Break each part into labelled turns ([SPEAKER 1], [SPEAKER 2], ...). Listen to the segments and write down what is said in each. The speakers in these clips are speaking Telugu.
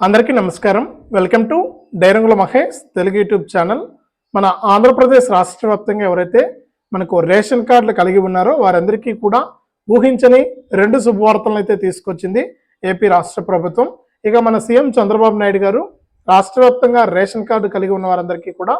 [SPEAKER 1] అందరికీ నమస్కారం. వెల్కమ్ టు డైరంగుల మహేష్ తెలుగు యూట్యూబ్ ఛానల్. మన ఆంధ్రప్రదేశ్ రాష్ట్ర వ్యాప్తంగా ఎవరైతే మనకు రేషన్ కార్డులు కలిగి ఉన్నారో వారందరికీ కూడా ఊహించని రెండు శుభవార్తలను అయితే తీసుకొచ్చింది ఏపీ రాష్ట్ర ప్రభుత్వం. ఇక మన సీఎం చంద్రబాబు నాయుడు గారు రాష్ట్ర వ్యాప్తంగా రేషన్ కార్డు కలిగి ఉన్న వారందరికీ కూడా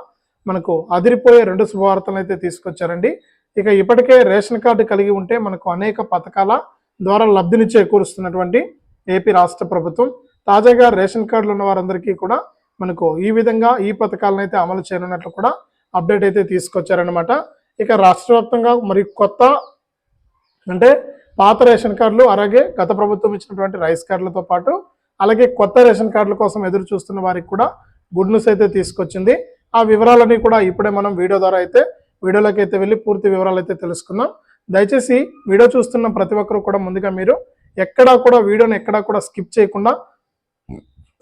[SPEAKER 1] మనకు అదిరిపోయే రెండు శుభవార్తలను అయితే తీసుకొచ్చారండి. ఇక ఇప్పటికే రేషన్ కార్డు కలిగి ఉంటే మనకు అనేక పథకాల ద్వారా లబ్ధిని చేకూరుస్తున్నటువంటి ఏపీ రాష్ట్ర ప్రభుత్వం. తాజాగా రేషన్ కార్డులు ఉన్న వారందరికీ కూడా మనకు ఈ విధంగా ఈ పథకాలను అయితే అమలు చేయనున్నట్లు కూడా అప్డేట్ అయితే తీసుకొచ్చారనమాట ఇక రాష్ట్ర వ్యాప్తంగా మరి కొత్త అంటే పాత రేషన్ కార్డులు అలాగే గత ప్రభుత్వం ఇచ్చినటువంటి రైస్ కార్డులతో పాటు అలాగే కొత్త రేషన్ కార్డుల కోసం ఎదురు చూస్తున్న వారికి కూడా గుడ్ న్యూస్ అయితే తీసుకొచ్చింది. ఆ వివరాలన్నీ కూడా ఇప్పుడే మనం వీడియో ద్వారా అయితే వీడియోలోకి అయితే వెళ్ళి పూర్తి వివరాలు అయితే తెలుసుకుందాం. దయచేసి వీడియో చూస్తున్న ప్రతి ఒక్కరు కూడా ముందుగా మీరు ఎక్కడా కూడా వీడియోని ఎక్కడా కూడా స్కిప్ చేయకుండా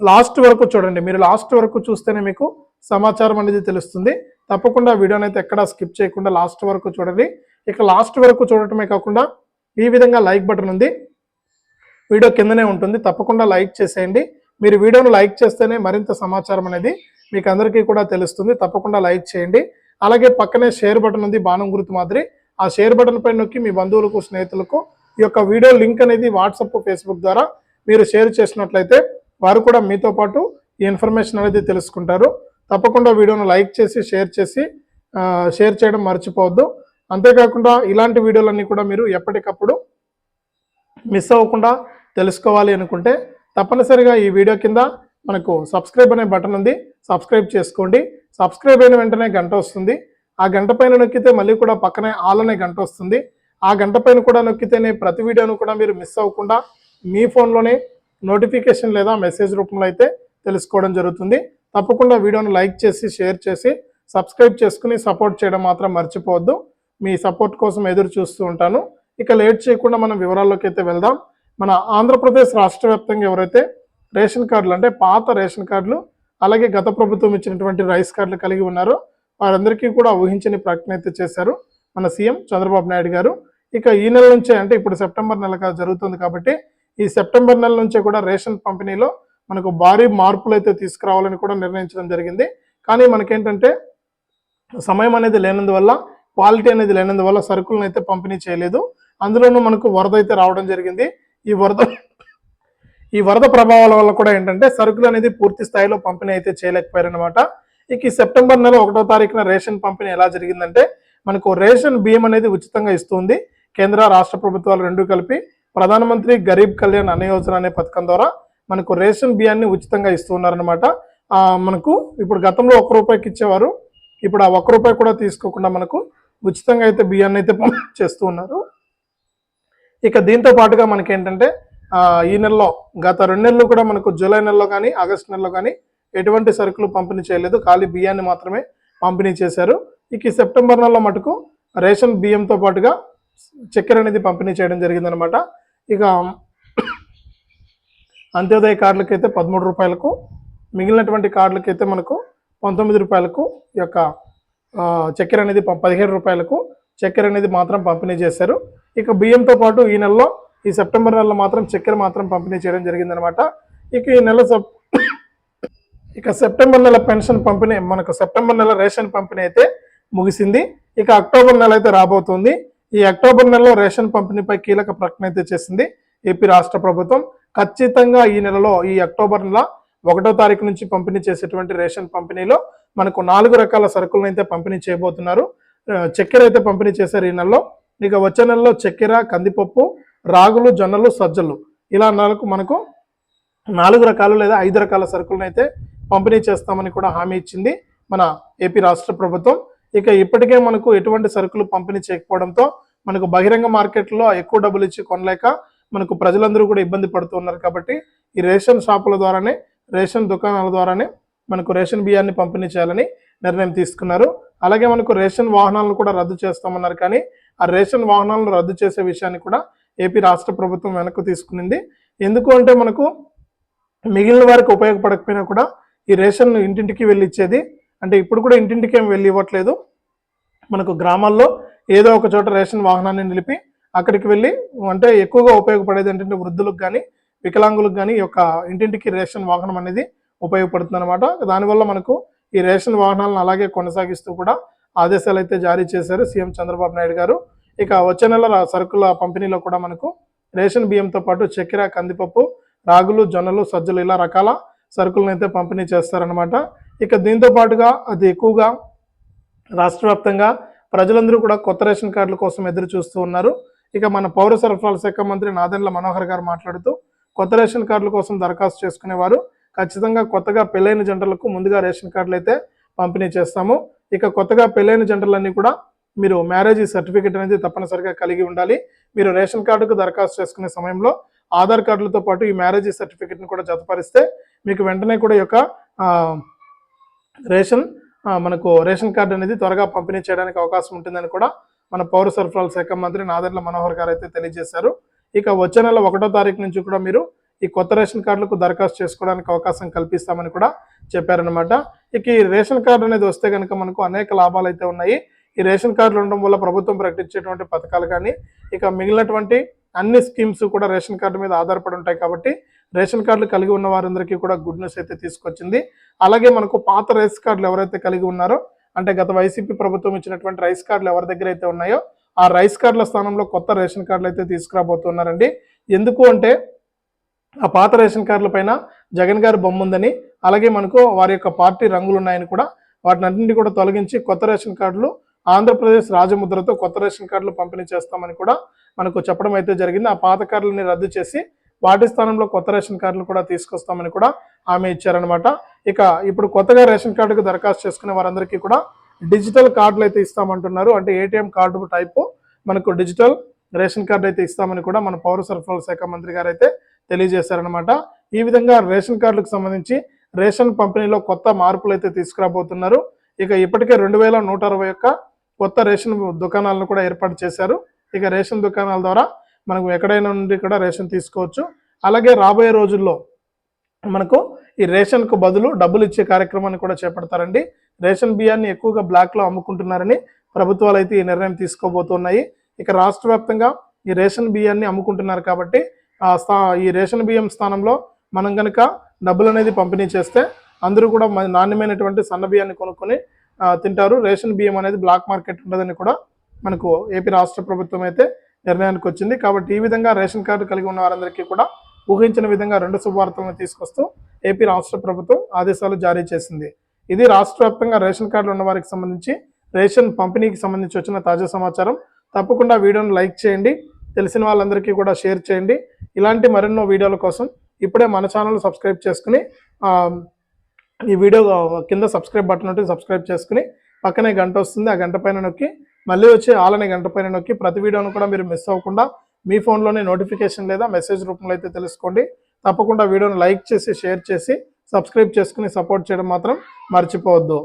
[SPEAKER 1] లాస్ట్ వరకు చూడండి. మీరు లాస్ట్ వరకు చూస్తేనే మీకు సమాచారం అనేది తెలుస్తుంది. తప్పకుండా వీడియోని అయితే ఎక్కడా స్కిప్ చేయకుండా లాస్ట్ వరకు చూడండి. ఇక లాస్ట్ వరకు చూడటమే కాకుండా ఈ విధంగా లైక్ బటన్ ఉంది. వీడియో కిందనే ఉంటుంది. తప్పకుండా లైక్ చేసేయండి. మీరు వీడియోను లైక్ చేస్తేనే మరింత సమాచారం అనేది మీకు అందరికీ కూడా తెలుస్తుంది. తప్పకుండా లైక్ చేయండి. అలాగే పక్కనే షేర్ బటన్ ఉంది. బాణం గుర్తు మాదిరి. ఆ షేర్ బటన్ పైన నొక్కి మీ బంధువులకు స్నేహితులకు ఈ యొక్క వీడియో లింక్ అనేది వాట్సప్ ఫేస్బుక్ ద్వారా మీరు షేర్ చేసినట్లయితే వారు కూడా మీతో పాటు ఈ ఇన్ఫర్మేషన్ అనేది తెలుసుకుంటారు. తప్పకుండా వీడియోను లైక్ చేసి షేర్ చేసి షేర్ చేయడం మర్చిపోవద్దు. అంతేకాకుండా ఇలాంటి వీడియోలన్నీ కూడా మీరు ఎప్పటికప్పుడు మిస్ అవ్వకుండా తెలుసుకోవాలి అనుకుంటే తప్పనిసరిగా ఈ వీడియో కింద మనకు సబ్స్క్రైబ్ అనే బటన్ ఉంది. సబ్స్క్రైబ్ చేసుకోండి. సబ్స్క్రైబ్ అయిన వెంటనే గంట వస్తుంది. ఆ గంట పైన నొక్కితే మళ్ళీ కూడా పక్కనే ఆల్ అనే గంట వస్తుంది. ఆ గంట పైన కూడా నొక్కితేనే ప్రతి వీడియోను కూడా మీరు మిస్ అవ్వకుండా మీ ఫోన్లోనే నోటిఫికేషన్ లేదా మెసేజ్ రూపంలో అయితే తెలుసుకోవడం జరుగుతుంది. తప్పకుండా వీడియోను లైక్ చేసి షేర్ చేసి సబ్స్క్రైబ్ చేసుకుని సపోర్ట్ చేయడం మాత్రం మర్చిపోవద్దు. మీ సపోర్ట్ కోసం ఎదురు చూస్తూ ఉంటాను. ఇక లేట్ చేయకుండా మనం వివరాల్లోకి అయితే వెళ్దాం. మన ఆంధ్రప్రదేశ్ రాష్ట్ర వ్యాప్తంగా ఎవరైతే రేషన్ కార్డులు అంటే పాత రేషన్ కార్డులు అలాగే గత ప్రభుత్వం ఇచ్చినటువంటి రైస్ కార్డులు కలిగి ఉన్నారో వారందరికీ కూడా ఊహించని ప్రకటన అయితే చేశారు మన సీఎం చంద్రబాబు నాయుడు గారు. ఇక ఈ నెల నుంచే అంటే ఇప్పుడు సెప్టెంబర్ నెల జరుగుతుంది కాబట్టి ఈ సెప్టెంబర్ నెల నుంచే కూడా రేషన్ పంపిణీలో మనకు భారీ మార్పులు అయితే తీసుకురావాలని కూడా నిర్ణయించడం జరిగింది. కానీ మనకేంటంటే సమయం అనేది లేనందువల్ల క్వాలిటీ అనేది లేనందువల్ల సరుకులను అయితే పంపిణీ చేయలేదు. అందులోనూ మనకు వరద అయితే రావడం జరిగింది. ఈ వరద ఈ వరద ప్రభావాల వల్ల కూడా ఏంటంటే సరుకులు అనేది పూర్తి స్థాయిలో పంపిణీ అయితే చేయలేకపోయారనమాట ఇక ఈ సెప్టెంబర్ నెల ఒకటో తారీఖున రేషన్ పంపిణీ ఎలా జరిగిందంటే మనకు రేషన్ బియ్యం అనేది ఉచితంగా ఇస్తుంది. కేంద్ర రాష్ట్ర ప్రభుత్వాలు రెండు కలిపి ప్రధానమంత్రి గరీబ్ కళ్యాణ్ అన్న యోజన అనే పథకం ద్వారా మనకు రేషన్ బియ్యాన్ని ఉచితంగా ఇస్తున్నారనమాట మనకు ఇప్పుడు గతంలో ఒక్క రూపాయికి ఇచ్చేవారు. ఇప్పుడు ఆ ఒక్క రూపాయి కూడా తీసుకోకుండా మనకు ఉచితంగా అయితే బియ్యాన్ని అయితే చేస్తూ ఉన్నారు. ఇక దీంతో పాటుగా మనకి ఏంటంటే ఈ నెలలో గత రెండు నెలలు కూడా మనకు జూలై నెలలో కానీ ఆగస్టు నెలలో కానీ ఎటువంటి సరుకులు పంపిణీ చేయలేదు. ఖాళీ బియ్యాన్ని మాత్రమే పంపిణీ చేశారు. ఇక ఈ సెప్టెంబర్ నెలలో మటుకు రేషన్ బియ్యంతో పాటుగా చక్కెర అనేది పంపిణీ చేయడం జరిగిందనమాట ఇక అంత్యోదయ కార్డులకైతే పదమూడు రూపాయలకు మిగిలినటువంటి కార్డులకైతే మనకు పంతొమ్మిది రూపాయలకు ఈ యొక్క చక్కెర అనేది ప- పదిహేడు రూపాయలకు చక్కెర అనేది మాత్రం పంపిణీ చేశారు. ఇక బియ్యంతో పాటు ఈ నెలలో ఈ సెప్టెంబర్ నెలలో మాత్రం చక్కెర మాత్రం పంపిణీ చేయడం జరిగిందనమాట. ఇక ఈ నెల ఇక సెప్టెంబర్ నెల పెన్షన్ పంపిణీ మనకు సెప్టెంబర్ నెల రేషన్ పంపిణీ అయితే ముగిసింది. ఇక అక్టోబర్ నెల అయితే రాబోతుంది. ఈ అక్టోబర్ నెలలో రేషన్ పంపిణీపై కీలక ప్రకటన అయితే చేసింది ఏపీ రాష్ట్ర ప్రభుత్వం. ఖచ్చితంగా ఈ నెలలో ఈ అక్టోబర్ నెల ఒకటో తారీఖు నుంచి పంపిణీ చేసేటువంటి రేషన్ పంపిణీలో మనకు నాలుగు రకాల సరుకులను అయితే పంపిణీ చేయబోతున్నారు. చక్కెర అయితే పంపిణీ చేశారు ఈ నెలలో. ఇక వచ్చే నెలలో చక్కెర కందిపప్పు రాగులు జొన్నలు సజ్జలు ఇలా నెలకు మనకు నాలుగు రకాలు లేదా ఐదు రకాల సరుకులను అయితే పంపిణీ చేస్తామని కూడా హామీ ఇచ్చింది మన ఏపీ రాష్ట్ర ప్రభుత్వం. ఇక ఇప్పటికే మనకు ఎటువంటి సరుకులు పంపిణీ చేయకపోవడంతో మనకు బహిరంగ మార్కెట్లో ఎక్కువ డబ్బులు ఇచ్చి కొనలేక మనకు ప్రజలందరూ కూడా ఇబ్బంది పడుతున్నారు కాబట్టి ఈ రేషన్ షాపుల ద్వారానే రేషన్ దుకాణాల ద్వారానే మనకు రేషన్ బియ్యాన్ని పంపిణీ చేయాలని నిర్ణయం తీసుకున్నారు. అలాగే మనకు రేషన్ వాహనాలను కూడా రద్దు చేస్తామన్నారు కానీ ఆ రేషన్ వాహనాలను రద్దు చేసే విషయాన్ని కూడా ఏపీ రాష్ట్ర ప్రభుత్వం వెనక్కు తీసుకునింది. ఎందుకు అంటే మనకు మిగిలిన వారికి ఉపయోగపడకపోయినా కూడా ఈ రేషన్ ఇంటింటికి వెళ్ళి ఇచ్చేది. అంటే ఇప్పుడు కూడా ఇంటింటికి ఏం వెళ్ళి ఇవ్వట్లేదు. మనకు గ్రామాల్లో ఏదో ఒక చోట రేషన్ వాహనాన్ని నిలిపి అక్కడికి వెళ్ళి అంటే ఎక్కువగా ఉపయోగపడేది ఏంటంటే వృద్ధులకు కానీ వికలాంగులకు కానీ ఈ యొక్క ఇంటింటికి రేషన్ వాహనం అనేది ఉపయోగపడుతుంది అనమాట దానివల్ల మనకు ఈ రేషన్ వాహనాలను అలాగే కొనసాగిస్తూ కూడా ఆదేశాలు అయితే జారీ చేశారు సీఎం చంద్రబాబు నాయుడు గారు. ఇక వచ్చే నెల సరుకుల పంపిణీలో కూడా మనకు రేషన్ బియ్యంతో పాటు చక్కెర కందిపప్పు రాగులు జొన్నలు సజ్జలు ఇలా రకాల సరుకులను అయితే పంపిణీ చేస్తారనమాట ఇక దీంతో పాటుగా అది ఎక్కువగా రాష్ట్ర వ్యాప్తంగా ప్రజలందరూ కూడా కొత్త రేషన్ కార్డుల కోసం ఎదురు చూస్తూ ఉన్నారు. ఇక మన పౌర సరఫరాల శాఖ మంత్రి నాదెండ్ల మనోహర్ గారు మాట్లాడుతూ కొత్త రేషన్ కార్డుల కోసం దరఖాస్తు చేసుకునేవారు. ఖచ్చితంగా కొత్తగా పెళ్ళైన జంటలకు ముందుగా రేషన్ కార్డులు అయితే పంపిణీ చేస్తాము. ఇక కొత్తగా పెళ్ళైన జంటలన్నీ కూడా మీరు మ్యారేజ్ సర్టిఫికేట్ అనేది తప్పనిసరిగా కలిగి ఉండాలి. మీరు రేషన్ కార్డుకు దరఖాస్తు చేసుకునే సమయంలో ఆధార్ కార్డులతో పాటు ఈ మ్యారేజ్ సర్టిఫికేట్ని కూడా జతపరిస్తే మీకు వెంటనే కూడా ఈ యొక్క రేషన్ మనకు రేషన్ కార్డు అనేది త్వరగా పంపిణీ చేయడానికి అవకాశం ఉంటుందని కూడా మన పౌర సరఫరాల శాఖ మంత్రి నాదెండ్ల మనోహర్ గారు అయితే తెలియజేశారు. ఇక వచ్చే నెల ఒకటో తారీఖు నుంచి కూడా మీరు ఈ కొత్త రేషన్ కార్డులకు దరఖాస్తు చేసుకోవడానికి అవకాశం కల్పిస్తామని కూడా చెప్పారనమాట ఇక ఈ రేషన్ కార్డు అనేది వస్తే కనుక మనకు అనేక లాభాలు అయితే ఉన్నాయి. ఈ రేషన్ కార్డులు ఉండడం వల్ల ప్రభుత్వం ప్రకటించేటువంటి పథకాలు కానీ ఇక మిగిలినటువంటి అన్ని స్కీమ్స్ కూడా రేషన్ కార్డు మీద ఆధారపడి ఉంటాయి కాబట్టి రేషన్ కార్డులు కలిగి ఉన్న వారందరికీ కూడా గుడ్ న్యూస్ అయితే తీసుకొచ్చింది. అలాగే మనకు పాత రైస్ కార్డులు ఎవరైతే కలిగి ఉన్నారో అంటే గత వైసీపీ ప్రభుత్వం ఇచ్చినటువంటి రైస్ కార్డులు ఎవరి దగ్గర అయితే ఉన్నాయో ఆ రైస్ కార్డుల స్థానంలో కొత్త రేషన్ కార్డులు అయితే తీసుకురాబోతున్నారండి. ఎందుకు అంటే ఆ పాత రేషన్ కార్డుల పైన జగన్ గారి బొమ్మ ఉందని అలాగే మనకు వారి యొక్క పార్టీ రంగులు ఉన్నాయని కూడా వాటిని అన్నింటినీ కూడా తొలగించి కొత్త రేషన్ కార్డులు ఆంధ్రప్రదేశ్ రాజముద్రతో కొత్త రేషన్ కార్డులు పంపిణీ చేస్తామని కూడా మనకు చెప్పడం అయితే జరిగింది. ఆ పాత కార్డులని రద్దు చేసి వాటి స్థానంలో కొత్త రేషన్ కార్డులు కూడా తీసుకొస్తామని కూడా హామీ ఇచ్చారనమాట ఇక ఇప్పుడు కొత్తగా రేషన్ కార్డుకు దరఖాస్తు చేసుకునే వారందరికీ కూడా డిజిటల్ కార్డులు అయితే ఇస్తామంటున్నారు. అంటే ఏటీఎం కార్డు టైపు మనకు డిజిటల్ రేషన్ కార్డు అయితే ఇస్తామని కూడా మన పౌర సరఫరాల శాఖ మంత్రి గారు అయితే తెలియజేశారనమాట ఈ విధంగా రేషన్ కార్డులకు సంబంధించి రేషన్ పంపిణీలో కొత్త మార్పులు అయితే తీసుకురాబోతున్నారు. ఇక ఇప్పటికే రెండు వేల నూట అరవై ఒక్క కొత్త రేషన్ దుకాణాలను కూడా ఏర్పాటు చేశారు. ఇక రేషన్ దుకాణాల ద్వారా మనకు ఎక్కడైనా నుండి కూడా రేషన్ తీసుకోవచ్చు. అలాగే రాబోయే రోజుల్లో మనకు ఈ రేషన్కు బదులు డబ్బులు ఇచ్చే కార్యక్రమాన్ని కూడా చేపడతారండి. రేషన్ బియ్యాన్ని ఎక్కువగా బ్లాక్లో అమ్ముకుంటున్నారని ప్రభుత్వాలు అయితే ఈ నిర్ణయం తీసుకోబోతున్నాయి. ఇక రాష్ట్ర వ్యాప్తంగా ఈ రేషన్ బియ్యాన్ని అమ్ముకుంటున్నారు కాబట్టి ఆ స్థా ఈ రేషన్ బియ్యం స్థానంలో మనం కనుక డబ్బులు అనేది పంపిణీ చేస్తే అందరూ కూడా నాణ్యమైనటువంటి సన్న బియ్యాన్ని కొనుక్కొని తింటారు. రేషన్ బియ్యం అనేది బ్లాక్ మార్కెట్ ఉండదని కూడా మనకు ఏపీ రాష్ట్ర ప్రభుత్వం అయితే నిర్ణయానికి వచ్చింది. కాబట్టి ఈ విధంగా రేషన్ కార్డు కలిగి ఉన్న వారందరికీ కూడా ఊహించిన విధంగా రెండు శుభవార్తలను తీసుకొస్తూ ఏపీ రాష్ట్ర ప్రభుత్వం ఆదేశాలు జారీ చేసింది. ఇది రాష్ట్ర వ్యాప్తంగా రేషన్ కార్డులు ఉన్న వారికి సంబంధించి రేషన్ పంపిణీకి సంబంధించి వచ్చిన తాజా సమాచారం. తప్పకుండా వీడియోను లైక్ చేయండి. తెలిసిన వాళ్ళందరికీ కూడా షేర్ చేయండి. ఇలాంటి మరెన్నో వీడియోల కోసం ఇప్పుడే మన ఛానల్ సబ్స్క్రైబ్ చేసుకుని ఈ వీడియో కింద సబ్స్క్రైబ్ బటన్ ఉంటుంది సబ్స్క్రైబ్ చేసుకుని పక్కనే గంట వస్తుంది. ఆ గంట పైన నొక్కి మళ్ళీ వచ్చి ఆలనే గంట పైన నొక్కి ప్రతి వీడియోను కూడా మీరు మిస్ అవ్వకుండా మీ ఫోన్లోనే నోటిఫికేషన్ లేదా మెసేజ్ రూపంలో అయితే తెలుసుకోండి. తప్పకుండా వీడియోను లైక్ చేసి షేర్ చేసి సబ్స్క్రైబ్ చేసుకుని సపోర్ట్ చేయడం మాత్రం మర్చిపోవద్దు.